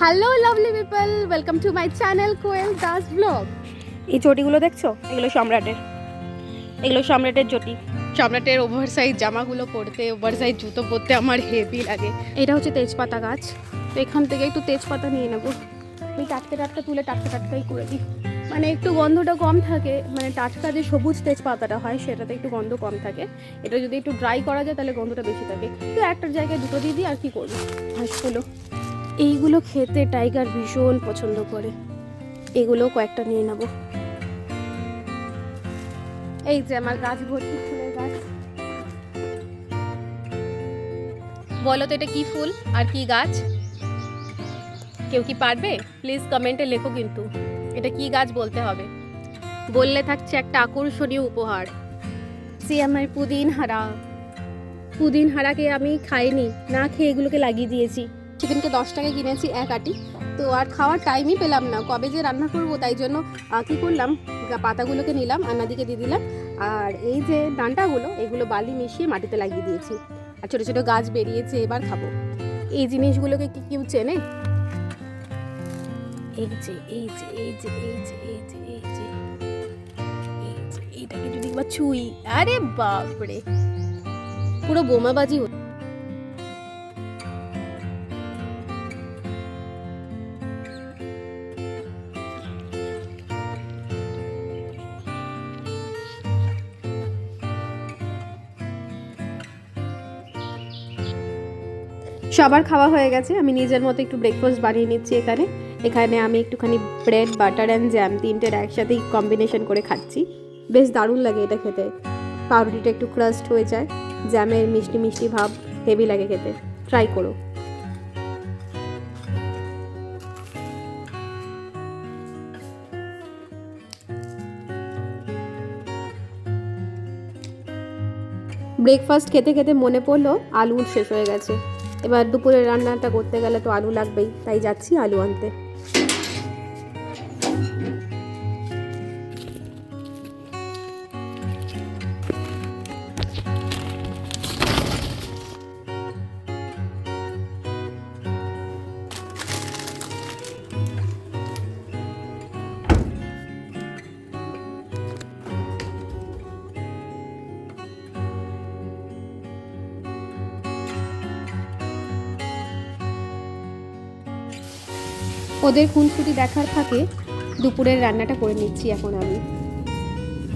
Hello lovely people welcome to my channel Koyel Das blog এই চটিগুলো দেখছ? এগুলো সম্রাটের। এগুলো সম্রাটের চটি। সম্রাটের ওভার সাইজ জামাগুলো পরতে ওভার সাইজ জুতো পরতে আমার হেভি লাগে। এটা হচ্ছে তেজপাতা গাছ। তো এখান থেকে একটু তেজপাতা নিয়ে নেব। এই টাটকা টাটকা তুলে টাটকা টাটকাই করে দিই। মানে একটু গন্ধটা কম থাকে। মানে টাটকা যে সবুজ তেজপাতাটা হয় সেটাতে একটু গন্ধ কম থাকে। এটা যদি একটু ড্রাই করা যায় তাহলে গন্ধটা বেশি থাকে। তো একটার জায়গায় দুটো দিয়ে দিই আর কি করব? হাঁসগুলো এইগুলো খেতে টাইগার ভীষণ পছন্দ করে। এগুলো কয়েকটা নিয়ে নেব। এই যে আমার গাছ ভর্তি ফুলের গাছ। বলো তো এটা কি ফুল আর কি গাছ? কেউ কি পারবে? প্লিজ কমেন্টে লেখো কিন্তু। এটা কি গাছ বলতে হবে? বললে থাকছে একটা আকর্ষণীয় উপহার। সে আমার পুদিন হারা পুদিন হারাকে আমি খাইনি, না খেয়ে এগুলোকে লাগিয়ে দিয়েছি। চিকেনকে দশ টাকায় কিনেছি এক আটি। তো আর খাওয়ার টাইমই পেলাম না। কবে যে রান্না করব তাই জন্য কী করলাম? পাতাগুলোকে নিলাম আন্নাদিকে দিয়ে দিলাম। আর এই যে ডান্টাগুলো এগুলো বালি মিশিয়ে মাটিতে লাগিয়ে দিয়েছি। আর ছোটো ছোটো গাছ বেরিয়েছে, এবার খাব। এই জিনিসগুলোকে কি কেউ চেনে? এই যে এই যে এই যে এই যে এই যে এই যে এই যে, এইটাকে যদি একবার ছুই। আরে বাপরে! পুরো বোমাবাজি হচ্ছে। সবার খাওয়া হয়ে গেছে। আমি নিজের মতো একটু ব্রেকফাস্ট বানিয়ে নিচ্ছি এখানে। এখানে আমি একটুখানি ব্রেড বাটার অ্যান্ড জ্যাম তিনটের একসাথেই কম্বিনেশন করে খাচ্ছি। বেশ দারুণ লাগে এটা খেতে। পাউরুটিটা একটু ক্রাস্ট হয়ে যায়। জ্যামের মিষ্টি মিষ্টি ভাব হেভি লাগে খেতে। ট্রাই করো। ব্রেকফাস্ট খেতে খেতে মনে পড়ল আলু শেষ হয়ে গেছে। এবার দুপুরে রান্নাটা করতে গেলে তো আলু লাগবেই তাই যাচ্ছি আলু আনতে। ওদের খুনসুটি দেখার থাকে দুপুরের রান্নাটা করে নিচ্ছি এখন আমি।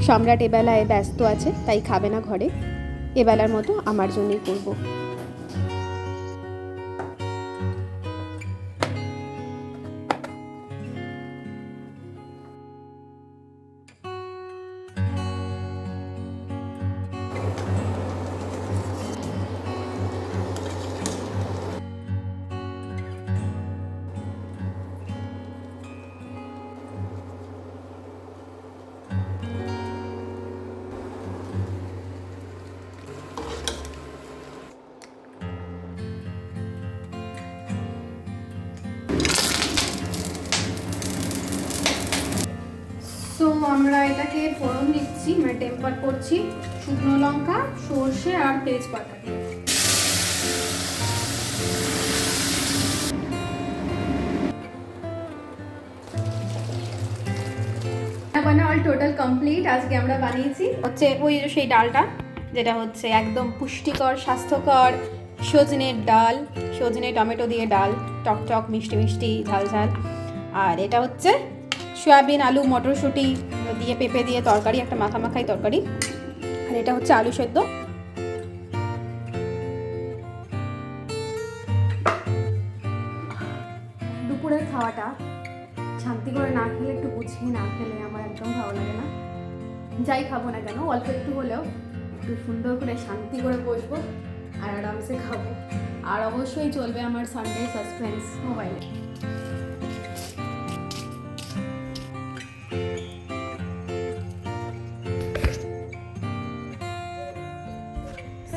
সম্রাট এবেলায় ব্যস্ত আছে, তাই খাবে না ঘরে। এবেলার মতো আমার জন্যই করব। আমরা এটাকে ফোড়ন দিচ্ছি মানে টেম্পার করছি। শুকনো লঙ্কা, সর্ষে আর তেজপাতা। দিয়ে অল টোটাল কমপ্লিট আজকে আমরা বানিয়েছি হচ্ছে ওই সেই ডালটা, যেটা হচ্ছে একদম পুষ্টিকর, স্বাস্থ্যকর সজনের ডাল, সজনে টমেটো দিয়ে ডাল, টক টক, মিষ্টি মিষ্টি, ঝাল ঝাল। আর এটা হচ্ছে সয়াবিন, আলু, মটরশুঁটি দিয়ে পেঁপে দিয়ে তরকারি, একটা মাখা মাখাই তরকারি। আর এটা হচ্ছে আলু সেদ্ধ। দুপুরের খাওয়াটা, শান্তি করে না খেলে, একটু গুছিয়ে না খেলে আমার একদম ভালো লাগে না। যাই খাব না কেন, অল্প একটু হলেও একটু সুন্দর করে শান্তি করে বসবো আর আরামসে খাব। আর অবশ্যই চলবে আমার সানডে সাসপেন্স মোবাইলে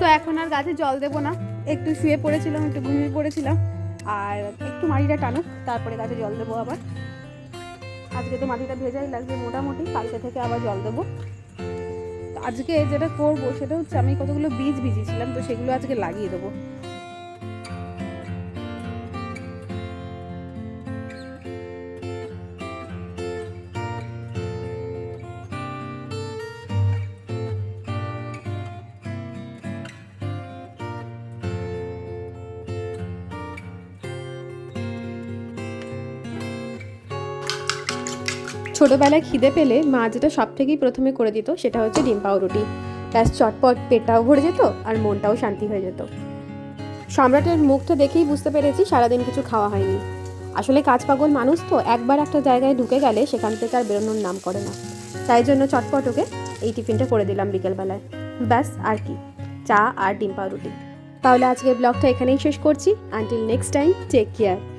সো এখন আর গাছে জল দেবো না। একটু শুয়ে পড়েছিলাম, একটু ঘুমিয়ে পড়েছিলাম। আর একটু মাটিটা টানুক তারপরে গাছে জল দেবো আবার। আজকে তো মাটিটা ভেজাই লাগবে মোটামুটি, কালকে থেকে আবার জল দেবো। আজকে যেটা করব, সেটা হচ্ছে আমি কতগুলো বীজ ভিজিয়েছিলাম, তো সেগুলো আজকে লাগিয়ে দেবো। ছোটোবেলায় খিদে পেলে মা যেটা সব থেকেই প্রথমে করে দিত সেটা হচ্ছে ডিম পাউরুটি। ব্যাস, চটপট পেটটাও ভরে যেত আর মনটাও শান্তি হয়ে যেত। সম্রাটের মুখটা দেখেই বুঝতে পেরেছি সারাদিন কিছু খাওয়া হয়নি। আসলে কাজ পাগল মানুষ তো একবার একটা জায়গায় ঢুকে গেলে সেখান থেকে আর বেরোনোর নাম করে না। তাই জন্য চটপট ওকে এই টিফিনটা করে দিলাম বিকেলবেলায়। ব্যাস, আর কি, চা আর ডিম পাউরুটি। তাহলে আজকের ব্লগটা এখানেই শেষ করছি। Until next time take care